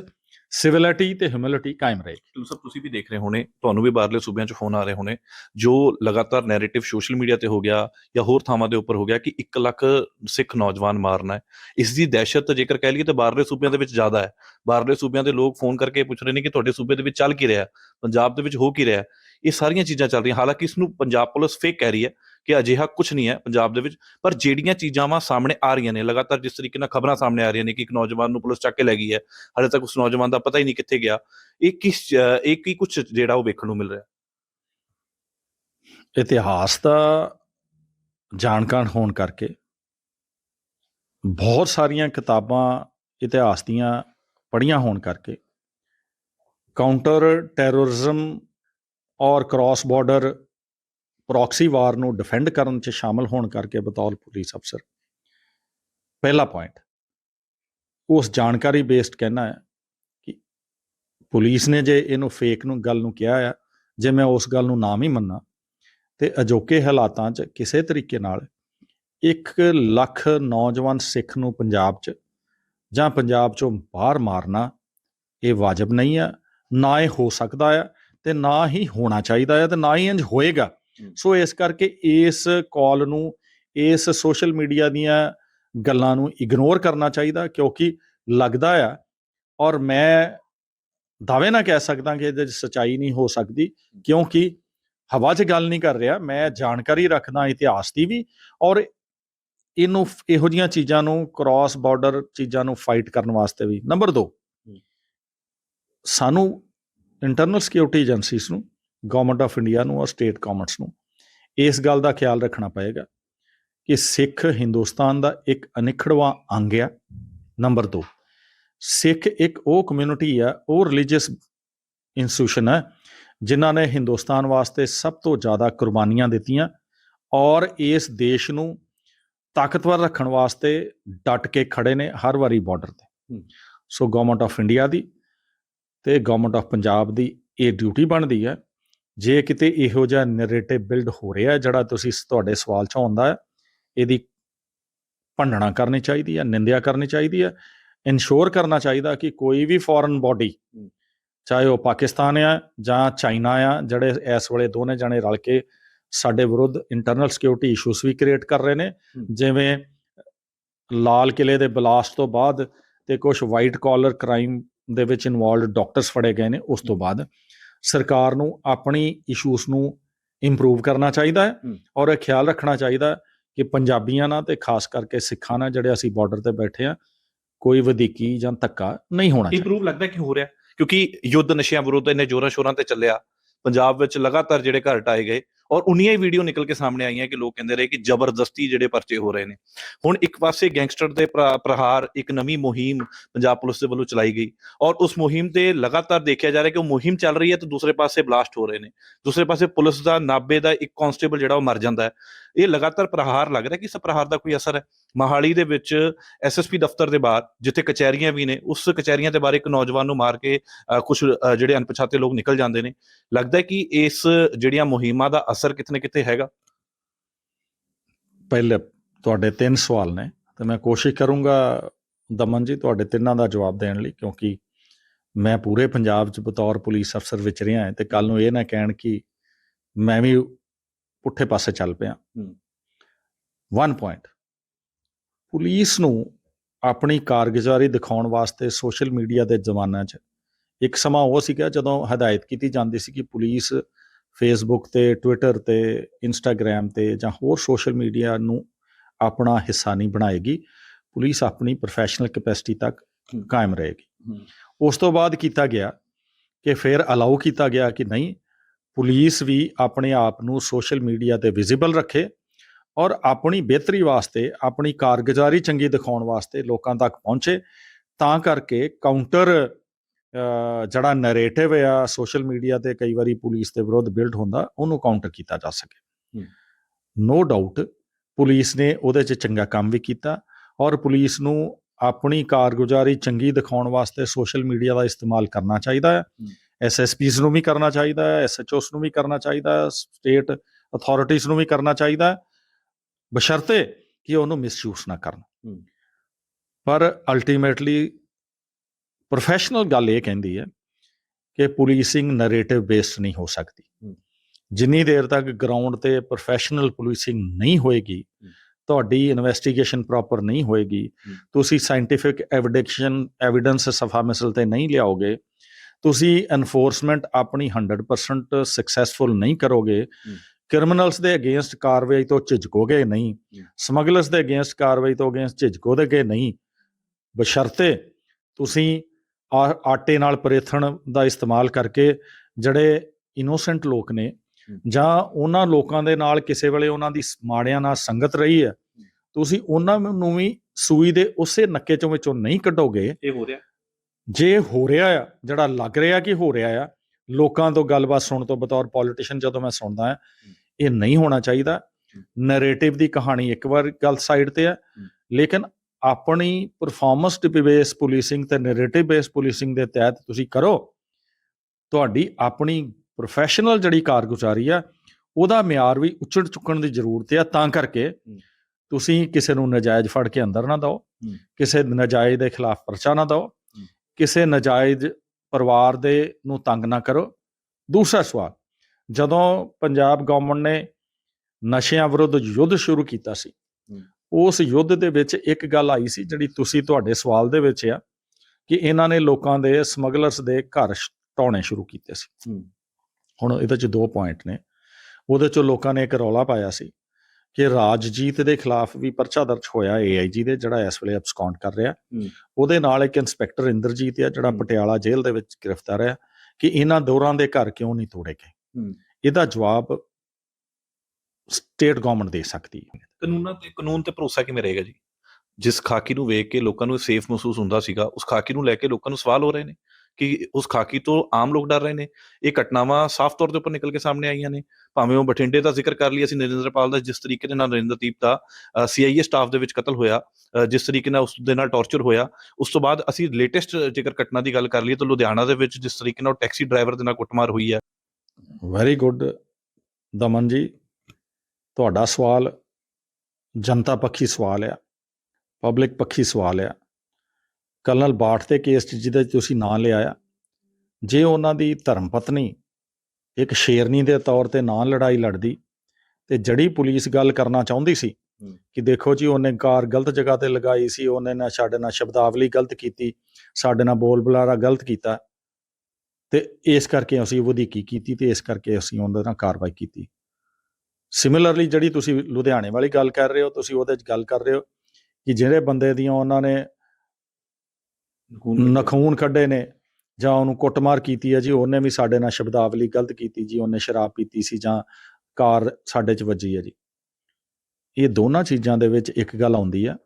civility ਤੇ ਹਿਊਮਿਲਿਟੀ ਕਾਇਮ ਰਹੇ ਢਿੱਲੋਂ ਸਾਹਿਬ ਤੁਸੀਂ ਵੀ ਦੇਖ ਰਹੇ ਹੋਣੇ, ਤੁਹਾਨੂੰ ਵੀ ਬਾਹਰਲੇ ਸੂਬਿਆਂ 'ਚ ਫੋਨ ਆ ਰਹੇ ਹੋਣੇ, ਜੋ ਲਗਾਤਾਰ ਨੈਰੇਟਿਵ ਸੋਸ਼ਲ ਮੀਡੀਆ ਤੇ ਹੋ ਗਿਆ ਜਾਂ ਹੋਰ ਥਾਵਾਂ ਦੇ ਉੱਪਰ ਹੋ ਗਿਆ ਕਿ 1 ਲੱਖ ਸਿੱਖ ਨੌਜਵਾਨ ਮਾਰਨਾ ਹੈ। ਇਸ ਦੀ ਦਹਿਸ਼ਤ ਜੇਕਰ ਕਹਿ ਲਈਏ ਤਾਂ ਬਾਹਰਲੇ ਸੂਬਿਆਂ ਦੇ ਵਿੱਚ ਜ਼ਿਆਦਾ ਹੈ। ਬਾਹਰਲੇ ਸੂਬਿਆਂ ਦੇ ਲੋਕ ਫੋਨ ਕਰਕੇ ਪੁੱਛ ਰਹੇ ਨੇ ਕਿ ਤੁਹਾਡੇ ਸੂਬੇ ਦੇ ਵਿੱਚ ਚੱਲ ਕੀ ਰਿਹਾ ਪੰਜਾਬ ਦੇ ਵਿੱਚ ਹੋ ਕੀ ਰਿਹਾ ਇਹ ਸਾਰੀਆਂ ਚੀਜ਼ਾਂ ਚੱਲ ਰਹੀਆਂ, ਹਾਲਾਂਕਿ ਇਸ ਨੂੰ ਪੰਜਾਬ ਪੁਲਿਸ ਫੇਕ ਕਹਿ ਰਹੀ ਹੈ ਕਿ ਅਜਿਹਾ ਕੁਝ ਨਹੀਂ ਹੈ ਪੰਜਾਬ ਦੇ ਵਿੱਚ, ਪਰ ਜਿਹੜੀਆਂ ਚੀਜ਼ਾਂ ਵਾ ਸਾਹਮਣੇ ਆ ਰਹੀਆਂ ਨੇ, ਲਗਾਤਾਰ ਜਿਸ ਤਰੀਕੇ ਨਾਲ ਖਬਰਾਂ ਸਾਹਮਣੇ ਆ ਰਹੀਆਂ ਨੇ ਕਿ ਇੱਕ ਨੌਜਵਾਨ ਨੂੰ ਪੁਲਿਸ ਚੱਕ ਕੇ ਲੈ ਗਈ ਹੈ, ਹਾਲੇ ਤੱਕ ਉਸ ਨੌਜਵਾਨ ਦਾ ਪਤਾ ਹੀ ਨਹੀਂ ਕਿੱਥੇ ਗਿਆ, ਇਹ ਕਿਸ, ਇਹ ਕੀ ਕੁਝ ਜਿਹੜਾ ਉਹ ਵੇਖਣ ਨੂੰ ਮਿਲ ਰਿਹਾ? ਇਤਿਹਾਸ ਦਾ ਜਾਣਕਾਰ ਹੋਣ ਕਰਕੇ ਬਹੁਤ ਸਾਰੀਆਂ ਕਿਤਾਬਾਂ ਇਤਿਹਾਸ ਦੀਆਂ ਪੜ੍ਹੀਆਂ ਹੋਣ ਕਰਕੇ ਕਾਊਂਟਰ ਟੈਰੋਰਿਜ਼ਮ ਔਰ ਕ੍ਰਾਸ ਬਾਰਡਰ ਪ੍ਰੋਕਸੀ ਵਾਰ ਨੂੰ ਡਿਫੈਂਡ ਕਰਨ 'ਚ ਸ਼ਾਮਲ ਹੋਣ ਕਰਕੇ ਬਤੌਰ ਪੁਲਿਸ ਅਫਸਰ ਪਹਿਲਾ ਪੁਆਇੰਟ ਉਸ ਜਾਣਕਾਰੀ ਬੇਸਡ ਕਹਿਣਾ ਹੈ ਕਿ ਪੁਲਿਸ ਨੇ ਜੇ ਇਹਨੂੰ ਫੇਕ ਨੂੰ ਗੱਲ ਨੂੰ ਕਿਹਾ ਆ, ਜੇ ਮੈਂ ਉਸ ਗੱਲ ਨੂੰ ਨਾਮ ਹੀ ਮੰਨਾਂ, ਤੇ ਅਜੋਕੇ ਹਾਲਾਤਾਂ 'ਚ ਕਿਸੇ ਤਰੀਕੇ ਨਾਲ 1 ਲੱਖ ਨੌਜਵਾਨ ਸਿੱਖ ਨੂੰ ਪੰਜਾਬ 'ਚ ਜਾਂ ਪੰਜਾਬ 'ਚੋਂ ਬਾਹਰ ਮਾਰਨਾ, ਇਹ ਵਾਜਬ ਨਹੀਂ ਆ, ਨਾ ਇਹ ਹੋ ਸਕਦਾ ਆ ਤੇ ਨਾ ਹੀ ਹੋਣਾ ਚਾਹੀਦਾ ਆ ਤੇ ਨਾ ਹੀ ਇੰਜ ਹੋਏਗਾ। ਸੋ ਇਸ ਕਰਕੇ ਇਸ ਕਾਲ ਨੂੰ ਇਸ ਸੋਸ਼ਲ ਮੀਡੀਆ ਦੀਆਂ ਗੱਲਾਂ ਨੂੰ ਇਗਨੋਰ ਕਰਨਾ ਚਾਹੀਦਾ ਕਿਉਂਕਿ ਲੱਗਦਾ ਆ ਔਰ ਮੈਂ ਦਾਅਵੇ ਨਾਲ ਕਹਿ ਸਕਦਾ ਕਿ ਇਹਦੇ 'ਚ ਸਚਾਈ ਨਹੀਂ ਹੋ ਸਕਦੀ ਕਿਉਂਕਿ ਹਵਾ 'ਚ ਗੱਲ ਨਹੀਂ ਕਰ ਰਿਹਾ ਮੈਂ ਜਾਣਕਾਰੀ ਰੱਖਦਾ ਇਤਿਹਾਸ ਦੀ ਵੀ ਔਰ ਇਹਨੂੰ ਇਹੋ ਜੀਆਂ ਚੀਜ਼ਾਂ ਨੂੰ ਕ੍ਰਾਸ ਬਾਰਡਰ ਚੀਜ਼ਾਂ ਨੂੰ ਫਾਈਟ ਕਰਨ ਵਾਸਤੇ ਵੀ। ਨੰਬਰ 2 ਸਾਨੂੰ ਇੰਟਰਨਲ ਸਿਕਿਉਰਿਟੀ ਏਜੰਸੀਜ਼ ਨੂੰ ਗਵਰਨਮੈਂਟ ਆਫ ਇੰਡੀਆ ਨੂੰ ਔਰ ਸਟੇਟ ਗਵਰਨਮੈਂਟਸ ਨੂੰ। ਇਸ ਗੱਲ ਦਾ ਖਿਆਲ ਰੱਖਣਾ ਪਏਗਾ ਕਿ ਸਿੱਖ ਹਿੰਦੁਸਤਾਨ ਦਾ ਇੱਕ ਅਨਿਖੜਵਾ ਅੰਗ ਆ ਨੰਬਰ 2 ਸਿੱਖ ਇੱਕ ਉਹ ਕਮਿਊਨਿਟੀ ਆ ਉਹ ਰਿਲੀਜੀਅਸ ਇੰਸਟੀਟਿਊਸ਼ਨ ਹੈ ਜਿਨ੍ਹਾਂ ਨੇ ਹਿੰਦੁਸਤਾਨ ਵਾਸਤੇ ਸਭ ਤੋਂ ਜ਼ਿਆਦਾ ਕੁਰਬਾਨੀਆਂ ਦਿੱਤੀਆਂ ਔਰ ਇਸ ਦੇਸ਼ ਨੂੰ ਤਾਕਤਵਰ ਰੱਖਣ ਵਾਸਤੇ ਡਟ ਕੇ ਖੜੇ ਨੇ ਹਰ ਵਾਰੀ ਬਾਰਡਰ ਤੇ। ਸੋ ਗਵਰਨਮੈਂਟ ਆਫ ਇੰਡੀਆ ਦੀ ਤੇ ਗਵਰਨਮੈਂਟ ਆਫ ਪੰਜਾਬ ਦੀ ਇਹ ਡਿਊਟੀ ਬਣਦੀ ਹੈ ਜੇ ਕਿਤੇ ਇਹੋ ਜਿਹਾ ਨੈਰੇਟਿਵ ਬਿਲਡ ਹੋ ਰਿਹਾ ਜਿਹੜਾ ਤੁਸੀਂ ਤੁਹਾਡੇ ਸਵਾਲ ਚ ਆਉਂਦਾ ਹੈ ਇਹਦੀ ਭੰਡਣਾ ਕਰਨੀ ਚਾਹੀਦੀ ਹੈ ਨਿੰਦਿਆ ਕਰਨੀ ਚਾਹੀਦੀ ਹੈ ਇਨਸ਼ੋਰ ਕਰਨਾ ਚਾਹੀਦਾ ਕਿ ਕੋਈ ਵੀ ਫੋਰਨ ਬਾਡੀ। ਚਾਹੇ ਉਹ ਪਾਕਿਸਤਾਨ ਆ ਜਾਂ ਚਾਈਨਾ ਆ ਜਿਹੜੇ ਇਸ ਵੇਲੇ ਦੋਨੇ ਜਣੇ ਰਲ ਕੇ ਸਾਡੇ ਵਿਰੁੱਧ ਇੰਟਰਨਲ ਸਿਕਿਉਰਿਟੀ ਇਸ਼ੂਸ ਵੀ ਕ੍ਰੀਏਟ ਕਰ ਰਹੇ ਨੇ। ਜਿਵੇਂ ਲਾਲ ਕਿਲੇ ਦੇ ਬਲਾਸਟ ਤੋਂ ਬਾਅਦ ਤੇ ਕੁਝ ਵਾਈਟ ਕਾਲਰ ਕ੍ਰਾਈਮ ਦੇ ਵਿੱਚ ਇਨਵੋਲਡ ਡਾਕਟਰਸ ਫੜੇ ਗਏ ਨੇ ਉਸ ਤੋਂ ਬਾਅਦ ਸਰਕਾਰ ਨੂੰ ਆਪਣੀ ਇਸ਼ੂਸ ਨੂੰ ਇੰਪਰੂਵ ਕਰਨਾ ਚਾਹੀਦਾ ਹੈ। ਔਰ ਇਹ ਖਿਆਲ ਰੱਖਣਾ ਚਾਹੀਦਾ ਹੈ ਕਿ ਪੰਜਾਬੀਆਂ ਨਾਲ ਤੇ ਖਾਸ ਕਰਕੇ ਸਿੱਖਾਂ ਨਾਲ ਜਿਹੜੇ ਅਸੀਂ ਬਾਰਡਰ ਤੇ ਬੈਠੇ ਆ ਕੋਈ ਵਧੀਕੀ ਜਾਂ ਧੱਕਾ ਨਹੀਂ ਹੋਣਾ ਚਾਹੀਦਾ ਇੰਪਰੂਵ ਲੱਗਦਾ ਕਿ ਹੋ ਰਿਹਾ ਕਿਉਂਕਿ ਯੁੱਧ ਨਸ਼ਿਆਂ ਵਿਰੁੱਧ ਇੰਨੇ ਜ਼ੋਰਾਂ ਸ਼ੋਰਾਂ ਤੇ ਚੱਲਿਆ ਪੰਜਾਬ ਵਿੱਚ ਲਗਾਤਾਰ ਜਿਹੜੇ ਘਰ ਢਾਏ ਗਏ ਔਰ ਉਨੀਆਂ ਹੀ ਵੀਡੀਓ ਨਿਕਲ ਕੇ ਸਾਹਮਣੇ ਆਈਆਂ ਕਿ ਲੋਕ ਕਹਿੰਦੇ ਰਹੇ ਕਿ ਜ਼ਬਰਦਸਤੀ ਜਿਹੜੇ ਪਰਚੇ ਹੋ ਰਹੇ ਨੇ। ਹੁਣ ਇੱਕ ਪਾਸੇ ਗੈਂਗਸਟਰ ਦੇ ਪ੍ਰਹਾਰ, ਇੱਕ ਨਵੀਂ ਮੁਹਿੰਮ ਪੰਜਾਬ ਪੁਲਿਸ ਦੇ ਵੱਲੋਂ ਚਲਾਈ ਗਈ ਔਰ ਉਸ ਮੁਹਿੰਮ ਤੇ ਲਗਾਤਾਰ ਦੇਖਿਆ ਜਾ ਰਿਹਾ ਕਿ ਉਹ ਮੁਹਿੰਮ ਚੱਲ ਰਹੀ ਹੈ ਤੇ ਦੂਸਰੇ ਪਾਸੇ ਬਲਾਸਟ ਹੋ ਰਹੇ ਨੇ। ਦੂਸਰੇ ਪਾਸੇ ਪੁਲਿਸ ਦਾ ਨਾਬੇ ਦਾ ਇੱਕ ਕਾਂਸਟੇਬਲ ਜਿਹੜਾ ਉਹ ਮਰ ਜਾਂਦਾ ਹੈ। ਇਹ ਲਗਾਤਾਰ ਪ੍ਰਹਾਰ ਲੱਗ ਰਿਹਾ ਕਿ ਇਸ ਪ੍ਰਹਾਰ ਦਾ ਕੋਈ ਅਸਰ ਹੈ। ਮਹਾਲੀ ਦੇ ਵਿੱਚ ਐਸਐਸਪੀ ਦਫ਼ਤਰ ਦੇ ਬਾਹਰ, ਜਿੱਥੇ ਕਚਹਿਰੀਆਂ ਵੀ ਨੇ, ਉਸ ਕਚਹਿਰੀਆਂ ਦੇ ਬਾਰੇ ਇੱਕ ਨੌਜਵਾਨ ਨੂੰ ਮਾਰ ਕੇ ਕੁਝ ਜਿਹੜੇ ਅਣਪਛਾਤੇ ਲੋਕ ਨਿਕਲ ਜਾਂਦੇ ਨੇ। ਲੱਗਦਾ ਕਿ ਇਸ ਜਿਹੜੀਆਂ ਮੁਹਿੰਮਾਂ ਦਾ ਅਸਰ ਕਿਤੇ ਨਾ ਕਿਤੇ ਹੈਗਾ? ਪਹਿਲੇ ਤੁਹਾਡੇ ਤਿੰਨ ਸਵਾਲ ਨੇ, ਤੇ ਮੈਂ ਕੋਸ਼ਿਸ਼ ਕਰੂੰਗਾ ਦਮਨ ਜੀ ਤੁਹਾਡੇ ਤਿੰਨਾਂ ਦਾ ਜਵਾਬ ਦੇਣ ਲਈ, ਕਿਉਂਕਿ ਮੈਂ ਪੂਰੇ ਪੰਜਾਬ 'ਚ ਬਤੌਰ ਪੁਲਿਸ ਅਫਸਰ ਵਿਚਰਿਆ ਹਾਂ, ਤੇ ਕੱਲ ਨੂੰ ਇਹ ਨਾ ਕਹਿਣ ਕਿ ਮੈਂ ਵੀ ਪੁੱਠੇ ਪਾਸੇ ਚੱਲ ਪਿਆ। ਹੂੰ। ਵਨ ਪੁਆਇੰਟ ਪੁਲਿਸ ਨੂੰ ਆਪਣੀ ਕਾਰਗੁਜ਼ਾਰੀ ਦਿਖਾਉਣ ਵਾਸਤੇ ਸੋਸ਼ਲ ਮੀਡੀਆ ਦੇ ਜ਼ਮਾਨਾ 'ਚ ਇੱਕ ਸਮਾਂ ਉਹ ਸੀਗਾ ਜਦੋਂ ਹਦਾਇਤ ਕੀਤੀ ਜਾਂਦੀ ਸੀ ਕਿ ਪੁਲਿਸ ਫੇਸਬੁੱਕ ਤੇ ਟਵਿੱਟਰ ਤੇ ਇੰਸਟਾਗ੍ਰam ਤੇ ਜਾਂ ਹੋਰ ਸੋਸ਼ਲ ਮੀਡੀਆ ਨੂੰ ਆਪਣਾ ਹਿੱਸਾ ਨਹੀਂ ਬਣਾਏਗੀ। ਪੁਲਿਸ ਆਪਣੀ ਪ੍ਰੋਫੈਸ਼ਨਲ ਕੈਪੈਸਿਟੀ ਤੱਕ। ਕਾਇਮ ਰਹੇਗੀ। ਉਸ ਤੋਂ ਬਾਅਦ ਕੀਤਾ ਗਿਆ ਕਿ ਫਿਰ ਅਲਾਉ ਕੀਤਾ ਗਿਆ ਕਿ ਨਹੀਂ ਪੁਲਿਸ ਵੀ ਆਪਣੇ ਆਪ ਨੂੰ ਸੋਸ਼ਲ ਮੀਡੀਆ ਤੇ ਵਿਜ਼ੀਬਲ ਰੱਖੇ ਔਰ ਆਪਣੀ ਬਿਹਤਰੀ ਵਾਸਤੇ ਆਪਣੀ ਕਾਰਗੁਜ਼ਾਰੀ ਚੰਗੀ ਦਿਖਾਉਣ ਵਾਸਤੇ ਲੋਕਾਂ ਤੱਕ ਪਹੁੰਚੇ ਤਾਂ ਕਰਕੇ ਕਾਊਂਟਰ ਜਿਹੜਾ ਨੈਰੇਟਿਵ ਆ ਸੋਸ਼ਲ ਮੀਡੀਆ ਤੇ ਕਈ ਵਾਰੀ ਪੁਲਿਸ ਦੇ ਵਿਰੁੱਧ ਬਿਲਡ ਹੁੰਦਾ ਉਹਨੂੰ ਕਾਊਂਟਰ ਕੀਤਾ ਜਾ ਸਕੇ। ਨੋ ਡਾਊਟ ਪੁਲਿਸ ਨੇ ਉਹਦੇ 'ਚ ਚੰਗਾ ਕੰਮ ਵੀ ਕੀਤਾ ਔਰ ਪੁਲਿਸ ਨੂੰ ਆਪਣੀ ਕਾਰਗੁਜ਼ਾਰੀ ਚੰਗੀ ਦਿਖਾਉਣ ਵਾਸਤੇ ਸੋਸ਼ਲ ਮੀਡੀਆ ਦਾ ਇਸਤੇਮਾਲ ਕਰਨਾ ਚਾਹੀਦਾ ਹੈ। ਐਸਐਸਪੀਸ ਨੂੰ ਵੀ ਕਰਨਾ ਚਾਹੀਦਾ ਹੈ ਐਸਐਚਓਸ ਨੂੰ ਵੀ ਕਰਨਾ ਚਾਹੀਦਾ ਹੈ ਸਟੇਟ ਅਥਾਰਟੀਜ਼ ਨੂੰ ਵੀ ਕਰਨਾ ਚਾਹੀਦਾ ਹੈ ਬਸ਼ਰਤੇ ਕਿ ਉਹਨੂੰ ਮਿਸਯੂਜ਼ ਨਾ ਕਰਨ। ਪਰ ਅਲਟੀਮੇਟਲੀ ਪ੍ਰੋਫੈਸ਼ਨਲ ਗੱਲ ਇਹ ਕਹਿੰਦੀ ਹੈ ਕਿ ਪੁਲਿਸਿੰਗ ਨੈਰੇਟਿਵ ਬੇਸਡ ਨਹੀਂ ਹੋ ਸਕਦੀ। ਜਿੰਨੀ ਦੇਰ ਤੱਕ ਗਰਾਊਂਡ ਤੇ ਪ੍ਰੋਫੈਸ਼ਨਲ ਪੁਲਿਸਿੰਗ ਨਹੀਂ ਹੋਏਗੀ ਤੁਹਾਡੀ ਇਨਵੈਸਟੀਗੇਸ਼ਨ ਪ੍ਰੋਪਰ ਨਹੀਂ ਹੋਏਗੀ। ਤੁਸੀਂ ਸਾਇੰਟੀਫਿਕ ਐਵੀਡੈਂਸ਼ਨ ਐਵੀਡੈਂਸ ਸਫਾ ਮਿਸਲ ਤੇ ਨਹੀਂ ਲਿਆਓਗੇ ਤੁਸੀਂ ਐਨਫੋਰਸਮੈਂਟ ਆਪਣੀ 100% ਸਕਸੈਸਫੁਲ ਨਹੀਂ ਕਰੋਗੇ ਕ੍ਰਿਮੀਨਲਸ ਦੇ ਅਗੇਂਸਟ ਕਾਰਵਾਈ ਤੋਂ ਝਿਜਕੋਗੇ ਨਹੀਂ ਸਮਗਲਰਸ ਦੇ ਅਗੇਂਸਟ ਕਾਰਵਾਈ ਤੋਂ ਅਗੇਂਸਟ ਝਿਜਕੋਗੇ ਨਹੀਂ ਬਸ਼ਰਤੇ ਤੁਸੀਂ ਆਟੇ ਨਾਲ ਪਰੇਥਣ ਦਾ ਇਸਤੇਮਾਲ ਕਰਕੇ ਜਿਹੜੇ ਇਨੋਸੈਂਟ ਲੋਕ ਨੇ। ਜਾਂ ਉਹਨਾਂ ਲੋਕਾਂ ਦੇ ਨਾਲ ਕਿਸੇ ਵੇਲੇ ਉਹਨਾਂ ਦੀ ਮਾੜਿਆਂ ਨਾਲ ਸੰਗਤ ਰਹੀ ਹੈ। ਤੁਸੀਂ ਉਹਨਾਂ ਨੂੰ ਵੀ ਸੂਈ ਦੇ ਉਸੇ ਨੱਕੇ ਚੋਂ ਵਿੱਚੋਂ ਨਹੀਂ ਕੱਢੋਗੇ ਇਹ ਹੋ ਰਿਹਾ। ਜੇ ਹੋ ਰਿਹਾ ਆ ਜਿਹੜਾ ਲੱਗ ਰਿਹਾ ਕਿ ਹੋ ਰਿਹਾ ਆ ਲੋਕਾਂ ਤੋਂ ਗੱਲਬਾਤ ਸੁਣਨ ਤੋਂ ਬਤੌਰ ਪੋਲੀਟੀਸ਼ੀਅਨ ਜਦੋਂ ਮੈਂ ਸੁਣਦਾ ਹਾਂ ਇਹ ਨਹੀਂ ਹੋਣਾ ਚਾਹੀਦਾ। ਨੈਰੇਟਿਵ ਦੀ ਕਹਾਣੀ ਇੱਕ ਵਾਰ ਗੱਲ ਸਾਈਡ ਤੇ ਹੈ ਲੇਕਿਨ ਆਪਣੀ ਪਰਫਾਰਮੈਂਸ ਬੇਸ ਪੁਲਿਸਿੰਗ ਤੇ ਨੈਰੇਟਿਵ ਬੇਸ ਪੁਲਿਸਿੰਗ ਦੇ ਤਹਿਤ ਤੁਸੀਂ ਕਰੋ। ਤੁਹਾਡੀ ਆਪਣੀ ਪ੍ਰੋਫੈਸ਼ਨਲ ਜਿਹੜੀ ਕਾਰਗੁਜ਼ਾਰੀ ਆ ਉਹਦਾ ਮਿਆਰ ਵੀ ਉੱਚੜ ਚੁੱਕਣ ਦੀ ਜ਼ਰੂਰਤ ਹੈ ਤਾਂ ਕਰਕੇ ਤੁਸੀਂ ਕਿਸੇ ਨੂੰ ਨਜਾਇਜ਼ ਫੜ ਕੇ ਅੰਦਰ ਨਾ ਦਿਓ। ਕਿਸੇ ਨਜਾਇਜ਼ ਦੇ ਖਿਲਾਫ ਪਰਚਾ ਨਾ ਦਿਓ। ਕਿਸੇ ਨਜਾਇਜ਼ ਪਰਿਵਾਰ ਦੇ ਨੂੰ ਤੰਗ ਨਾ ਕਰੋ ਦੂਸਰਾ ਸਵਾਲ ਜਦੋਂ ਪੰਜਾਬ ਗਵਰਨਮੈਂਟ ਨੇ ਨਸ਼ਿਆਂ ਵਿਰੁੱਧ ਯੁੱਧ ਸ਼ੁਰੂ ਕੀਤਾ ਸੀ। ਉਸ ਯੁੱਧ ਦੇ ਵਿੱਚ ਇੱਕ ਗੱਲ ਆਈ ਸੀ ਜਿਹੜੀ ਤੁਸੀਂ ਤੁਹਾਡੇ ਸਵਾਲ ਦੇ ਵਿੱਚ ਆ ਕਿ ਇਹਨਾਂ ਨੇ ਲੋਕਾਂ ਦੇ ਸਮਗਲਰਸ ਦੇ ਘਰ ਢਾਉਣੇ ਸ਼ੁਰੂ ਕੀਤੇ ਸੀ। ਹੁਣ ਇਹਦੇ ਚ ਦੋ ਪੁਆਇੰਟ ਨੇ ਉਹਦੇ ਚ ਲੋਕਾਂ ਨੇ ਇੱਕ ਰੌਲਾ ਪਾਇਆ ਸੀ ਕਿ ਰਾਜਜੀਤ ਦੇ ਖਿਲਾਫ ਵੀ ਪਰਚਾ ਦਰਜ ਹੋਇਆ ਏਆਈਜੀ ਦੇ ਜਿਹੜਾ ਇਸ ਵੇਲੇ ਅਬਸਕਾਉਂਡ ਕਰ ਰਿਹਾ। ਉਹਦੇ ਨਾਲ ਇੱਕ ਇੰਸਪੈਕਟਰ ਇੰਦਰਜੀਤ ਆ ਜਿਹੜਾ। ਪਟਿਆਲਾ ਜੇਲ੍ਹ ਦੇ ਵਿੱਚ ਗ੍ਰਿਫਤਾਰ ਹੈ ਕਿ ਇਹਨਾਂ ਦੋਰਾਂ ਦੇ ਘਰ ਕਿਉਂ ਨਹੀਂ ਤੋੜੇ ਗਏ। ਇਹਦਾ ਜਵਾਬ ਸਟੇਟ ਗਵਰਨਮੈਂਟ ਦੇ ਸਕਦੀ ਹੈ ਕਾਨੂੰਨਾਂ ਤੇ ਕਾਨੂੰਨ ਤੇ ਭਰੋਸਾ ਕਿਵੇਂ ਰਹੇਗਾ ਜੀ ਜਿਸ ਖਾਕੀ ਨੂੰ ਵੇਖ ਕੇ ਲੋਕਾਂ ਨੂੰ ਸੇਫ ਮਹਿਸੂਸ ਹੁੰਦਾ ਸੀਗਾ ਉਸ ਖਾਕੀ ਨੂੰ ਲੈ ਕੇ ਲੋਕਾਂ ਨੂੰ ਸਵਾਲ ਹੋ ਰਹੇ ਨੇ ਕਿ ਉਸ ਖਾਕੀ ਤੋਂ ਆਮ ਲੋਕ ਡਰ ਰਹੇ ਨੇ। ਇਹ ਘਟਨਾਵਾਂ ਸਾਫ਼ ਤੌਰ ਦੇ ਉੱਪਰ ਨਿਕਲ ਕੇ ਸਾਹਮਣੇ ਆਈਆਂ ਨੇ। ਭਾਵੇਂ ਉਹ ਬਠਿੰਡੇ ਦਾ ਜ਼ਿਕਰ ਕਰ ਲਈ ਅਸੀਂ ਨਰਿੰਦਰਪਾਲ ਦਾ, ਜਿਸ ਤਰੀਕੇ ਦੇ ਨਾਲ ਨਰਿੰਦਰਦੀਪ ਦਾ ਸੀਆਈਏ ਸਟਾਫ ਦੇ ਵਿੱਚ ਕਤਲ ਹੋਇਆ ਜਿਸ ਤਰੀਕੇ ਨਾਲ ਉਸ ਦੇ ਨਾਲ ਟੌਰਚਰ ਹੋਇਆ, ਉਸ ਤੋਂ ਬਾਅਦ ਅਸੀਂ ਲੇਟੈਸਟ ਜੇਕਰ ਘਟਨਾ ਦੀ ਗੱਲ ਕਰ ਲਈਏ ਤਾਂ ਲੁਧਿਆਣਾ ਦੇ ਵਿੱਚ ਜਿਸ ਤਰੀਕੇ ਨਾਲ ਟੈਕਸੀ ਡਰਾਈਵਰ ਦੇ ਨਾਲ ਕੁੱਟਮਾਰ ਹੋਈ ਹੈ। ਵੈਰੀ ਗੁੱਡ ਦਮਨ ਜੀ। ਤੁਹਾਡਾ ਸਵਾਲ ਜਨਤਾ ਪੱਖੀ ਸਵਾਲ ਆ ਪਬਲਿਕ ਪੱਖੀ ਸਵਾਲ ਆ। ਕਰਨਲ ਬਾਠ ਦੇ ਕੇਸ ਜਿਹਦੇ ਤੁਸੀਂ ਨਾਂ ਲਿਆ ਆ ਜੇ ਉਹਨਾਂ ਦੀ ਧਰਮ ਪਤਨੀ ਇੱਕ ਸ਼ੇਰਨੀ ਦੇ ਤੌਰ ਤੇ ਨਾਂ ਲੜਾਈ ਲੜਦੀ ਤੇ ਜੜੀ ਪੁਲਿਸ ਗੱਲ ਕਰਨਾ ਚਾਹੁੰਦੀ ਸੀ। ਕਿ ਦੇਖੋ ਜੀ ਉਹਨੇ ਕਾਰ ਗਲਤ ਜਗ੍ਹਾ ਤੇ ਲਗਾਈ ਸੀ ਉਹਨੇ ਨਾ ਸਾਡੇ ਨਾਲ ਸ਼ਬਦਾਵਲੀ ਗਲਤ ਕੀਤੀ ਸਾਡੇ ਨਾਲ ਬੋਲ ਬੁਲਾਰਾ ਗਲਤ ਕੀਤਾ ਤੇ ਇਸ ਕਰਕੇ ਅਸੀਂ ਵਧੀਕੀ ਕੀਤੀ ਤੇ ਇਸ ਕਰਕੇ ਅਸੀਂ ਉਹਨਾਂ ਨਾਲ ਕਾਰਵਾਈ ਕੀਤੀ ਸਿਮਿਲਰਲੀ ਜਿਹੜੀ ਤੁਸੀਂ ਲੁਧਿਆਣੇ ਵਾਲੀ ਗੱਲ ਕਰ ਰਹੇ ਹੋ ਤੁਸੀਂ ਉਹਦੇ 'ਚ ਗੱਲ ਕਰ ਰਹੇ ਹੋ ਕਿ ਜਿਹੜੇ ਬੰਦੇ ਦੀਆਂ ਉਹਨਾਂ ਨੇ ਨਖੂਨ ਕੱਢੇ। ਨੇ। ਜਾਂ ਉਹਨੂੰ ਕੁੱਟਮਾਰ ਕੀਤੀ ਹੈ ਜੀ ਉਹਨੇ ਵੀ ਸਾਡੇ ਨਾਲ ਸ਼ਬਦਾਵਲੀ ਗਲਤ ਕੀਤੀ ਜੀ ਉਹਨੇ ਸ਼ਰਾਬ ਪੀਤੀ ਸੀ ਜਾਂ ਕਾਰ ਸਾਡੇ 'ਚ ਵੱਜੀ ਹੈ ਜੀ। ਇਹ ਦੋਨਾਂ ਚੀਜ਼ਾਂ ਦੇ ਵਿੱਚ ਇੱਕ ਗੱਲ ਆਉਂਦੀ ਆ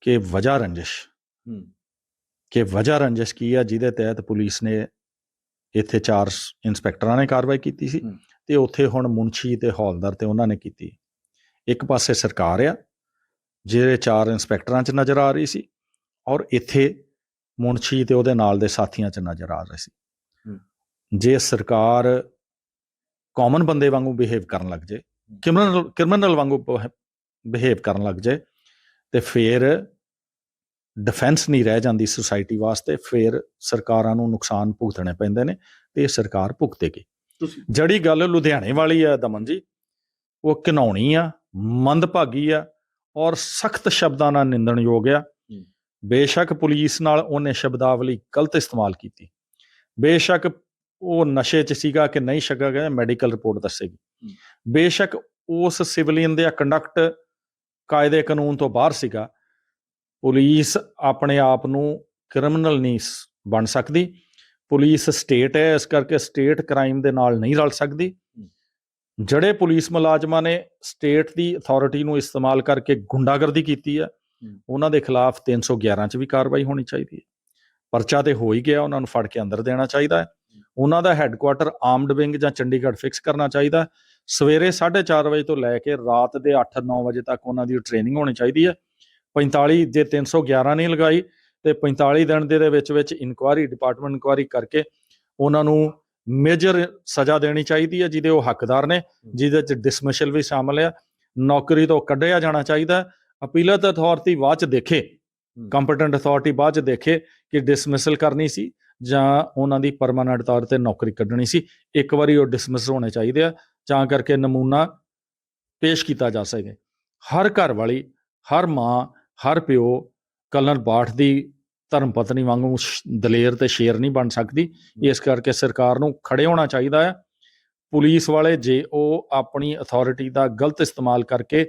ਕਿ ਵਜ੍ਹਾ ਰੰਜਿਸ਼। ਹੂੰ। ਕਿ ਵਜ੍ਹਾ ਰੰਜਿਸ਼ ਕੀ ਆ ਜਿਹਦੇ ਤਹਿਤ ਪੁਲਿਸ ਨੇ ਇੱਥੇ ਚਾਰ ਇੰਸਪੈਕਟਰਾਂ ਨੇ ਕਾਰਵਾਈ ਕੀਤੀ ਸੀ ਹੂੰ। ਤੇ ਉੱਥੇ ਹੁਣ ਮੁੰਸ਼ੀ ਤੇ ਹੌਲਦਾਰ ਤੇ ਉਹਨਾਂ ਨੇ ਕੀਤੀ। ਇੱਕ ਪਾਸੇ ਸਰਕਾਰ ਆ ਜਿਹੜੇ ਚਾਰ ਇੰਸਪੈਕਟਰਾਂ 'ਚ ਨਜ਼ਰ ਆ ਰਹੀ ਸੀ ਔਰ ਇੱਥੇ ਮੁੰਸ਼ੀ ਤੇ ਉਹਦੇ ਨਾਲ ਦੇ ਸਾਥੀਆਂ 'ਚ ਨਜ਼ਰ ਆ ਰਹੀ ਸੀ। ਜੇ ਸਰਕਾਰ ਕਾਮਨ ਬੰਦੇ ਵਾਂਗੂ ਬਿਹੇਵ ਕਰਨ ਲੱਗ ਜੇ ਕ੍ਰਿਮੀਨਲ ਕ੍ਰਿਮੀਨਲ ਵਾਂਗੂ ਬਿਹੇਵ ਕਰਨ ਲੱਗ ਜੇ ਤੇ ਫਿਰ ਡਿਫੈਂਸ ਨਹੀਂ ਰਹਿ ਜਾਂਦੀ ਸੁਸਾਇਟੀ ਵਾਸਤੇ ਫਿਰ ਸਰਕਾਰਾਂ ਨੂੰ ਨੁਕਸਾਨ ਭੁਗਤਣੇ ਪੈਂਦੇ ਨੇ ਤੇ ਇਹ ਸਰਕਾਰ ਭੁਗਤੇਗੀ। ਜਿਹੜੀ ਗੱਲ ਲੁਧਿਆਣੇ ਵਾਲੀ ਆ ਦਮਨ ਜੀ ਉਹ ਘਿਨਾਉਣੀ ਆ ਮੰਦਭਾਗੀ ਆ ਔਰ ਸਖਤ ਸ਼ਬਦਾਂ ਨਾਲ ਨਿੰਦਣਯੋਗ ਆ। ਬੇਸ਼ੱਕ ਪੁਲਿਸ ਨਾਲ ਉਹਨੇ ਸ਼ਬਦਾਵਲੀ ਗਲਤ ਇਸਤੇਮਾਲ ਕੀਤੀ। ਬੇਸ਼ੱਕ ਉਹ ਨਸ਼ੇ 'ਚ ਸੀਗਾ ਕਿ ਨਹੀਂ ਸ਼ੱਕਾ ਗਿਆ ਮੈਡੀਕਲ ਰਿਪੋਰਟ ਦੱਸੇਗੀ। ਬੇਸ਼ੱਕ ਉਸ ਸਿਵਲੀਅਨ ਦੇ ਕੰਡਕਟ ਕਾਇਦੇ ਕਾਨੂੰਨ ਤੋਂ ਬਾਹਰ ਸੀਗਾ। ਪੁਲਿਸ ਆਪਣੇ ਆਪ ਨੂੰ ਕ੍ਰਿਮੀਨਲ ਨਹੀਂ ਬਣ ਸਕਦੀ। ਪੁਲਿਸ ਸਟੇਟ ਹੈ ਇਸ ਕਰਕੇ ਸਟੇਟ ਕ੍ਰਾਈਮ ਦੇ ਨਾਲ ਨਹੀਂ ਰਲ ਸਕਦੀ। ਜਿਹੜੇ ਪੁਲਿਸ ਮੁਲਾਜ਼ਮਾਂ ਨੇ ਸਟੇਟ ਦੀ ਅਥਾਰਟੀ ਨੂੰ ਇਸਤੇਮਾਲ ਕਰਕੇ ਗੁੰਡਾਗਰਦੀ ਕੀਤੀ ਹੈ ਉਹਨਾਂ ਦੇ ਖਿਲਾਫ 311 ਚ ਵੀ ਕਾਰਵਾਈ ਹੋਣੀ ਚਾਹੀਦੀ ਹੈ। ਪਰਚਾ ਤੇ ਹੋ ਹੀ ਗਿਆ ਉਹਨਾਂ ਨੂੰ ਫੜ ਕੇ ਅੰਦਰ ਦੇਣਾ ਚਾਹੀਦਾ ਹੈ। ਉਹਨਾਂ ਦਾ ਹੈੱਡਕੁਆਟਰ ਆਰਮਡ ਵਿੰਗ ਜਾਂ ਚੰਡੀਗੜ੍ਹ ਫਿਕਸ ਕਰਨਾ ਚਾਹੀਦਾ। ਸਵੇਰੇ 4:30 ਵਜੇ ਤੋਂ ਲੈ ਕੇ ਰਾਤ ਦੇ 8-9 ਵਜੇ ਤੱਕ ਉਹਨਾਂ ਦੀ ਟ੍ਰੇਨਿੰਗ ਹੋਣੀ ਚਾਹੀਦੀ ਹੈ। 45 ਜੇ 311 ਨਹੀਂ ਲਗਾਈ ਤੇ 45 ਦਿਨ ਦੇ ਵਿੱਚ ਵਿੱਚ ਇਨਕੁਆਰੀ ਡਿਪਾਰਟਮੈਂਟ ਇਨਕੁਆਰੀ ਕਰਕੇ ਉਹਨਾਂ ਨੂੰ ਮੇਜਰ ਸਜ਼ਾ ਦੇਣੀ ਚਾਹੀਦੀ ਹੈ ਜਿਹਦੇ ਉਹ ਹੱਕਦਾਰ ਨੇ ਜਿਹਦੇ ਚ ਡਿਸਮਿਸ਼ਲ ਵੀ ਸ਼ਾਮਲ ਹੈ ਨੌਕਰੀ ਤੋਂ ਕੱਢਿਆ ਜਾਣਾ ਚਾਹੀਦਾ ਅਪੀਲਤ ਅਥਾਰਟੀ ਬਾਅਦ ਚ ਦੇਖੇ। ਕੰਪੀਟੈਂਟ ਅਥਾਰਟੀ ਬਾਅਦ ਚ ਦੇਖੇ ਕਿ ਡਿਸਮਿਸਲ ਕਰਨੀ ਸੀ ਜਾਂ ਉਹਨਾਂ ਦੀ ਪਰਮਾਨੈਂਟ ਤੌਰ ਤੇ ਨੌਕਰੀ ਕੱਢਣੀ ਸੀ। ਇੱਕ ਵਾਰੀ ਉਹ ਡਿਸਮਿਸ ਹੋਣੇ ਚਾਹੀਦੇ ਆ ਜਾਂ ਕਰਕੇ ਨਮੂਨਾ ਪੇਸ਼ ਕੀਤਾ ਜਾ ਸਕੇ। ਹਰ ਘਰ ਵਾਲੀ ਹਰ ਮਾਂ ਹਰ ਪਿਓ ਕਲਨ ਬਾਠ ਦੀ ਧਰਮ ਪਤਨੀ ਵਾਂਗੂ ਦਲੇਰ ਤੇ ਸ਼ੇਰ ਨਹੀਂ ਬਣ ਸਕਦੀ। ਇਸ ਕਰਕੇ ਸਰਕਾਰ ਨੂੰ ਖੜੇ ਹੋਣਾ ਚਾਹੀਦਾ ਹੈ ਪੁਲਿਸ ਵਾਲੇ ਜੇ ਉਹ ਆਪਣੀ ਅਥਾਰਟੀ ਦਾ ਗਲਤ ਇਸਤੇਮਾਲ ਕਰਕੇ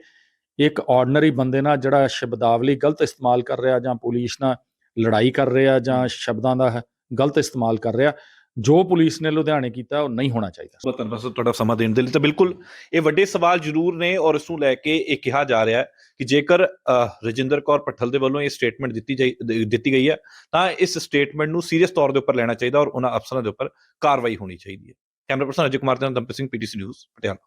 ਇੱਕ ਆਰਡੀਨਰੀ ਬੰਦੇ ਨਾਲ ਜਿਹੜਾ ਸ਼ਬਦਾਵਲੀ ਗਲਤ ਇਸਤੇਮਾਲ ਕਰ ਰਿਹਾ ਜਾਂ ਪੁਲਿਸ ਨਾਲ ਲੜਾਈ ਕਰ ਰਿਹਾ ਜਾਂ ਸ਼ਬਦਾਂ ਦਾ ਗਲਤ ਇਸਤੇਮਾਲ ਕਰ ਰਿਹਾ, ਜੋ ਪੁਲਿਸ ਨੇ ਲੁਧਿਆਣੇ ਕੀਤਾ, ਉਹ ਨਹੀਂ ਹੋਣਾ ਚਾਹੀਦਾ। ਬਹੁਤ ਧੰਨਵਾਦ ਤੁਹਾਡਾ ਸਮਾਂ ਦੇਣ ਦੇ ਲਈ ਤਾਂ ਬਿਲਕੁਲ ਇਹ ਵੱਡੇ ਸਵਾਲ ਜ਼ਰੂਰ ਨੇ ਔਰ ਇਸ ਨੂੰ ਲੈ ਕੇ ਇਹ ਕਿਹਾ ਜਾ ਰਿਹਾ ਹੈ ਕਿ ਜੇਕਰ ਰਜਿੰਦਰ ਕੌਰ ਪੱਠਲ ਦੇ ਵੱਲੋਂ ਇਹ ਸਟੇਟਮੈਂਟ ਦਿੱਤੀ ਜਾਈ ਦਿੱਤੀ ਗਈ ਹੈ, ਤਾਂ ਇਸ ਸਟੇਟਮੈਂਟ ਨੂੰ ਸੀਰੀਅਸ ਤੌਰ ਦੇ ਉੱਪਰ ਲੈਣਾ ਚਾਹੀਦਾ ਔਰ ਉਹਨਾਂ ਅਫਸਰਾਂ ਦੇ ਉੱਪਰ ਕਾਰਵਾਈ ਹੋਣੀ ਚਾਹੀਦੀ ਹੈ। ਕੈਮਰਾ ਪਰਸਨ ਅਜੇ ਕੁਮਾਰ ਦੇ ਨਾਲ ਦੰਪਤ ਸਿੰਘ ਪੀਟੀਸੀ ਨਿਊਜ਼ ਪਟਿਆਲਾ।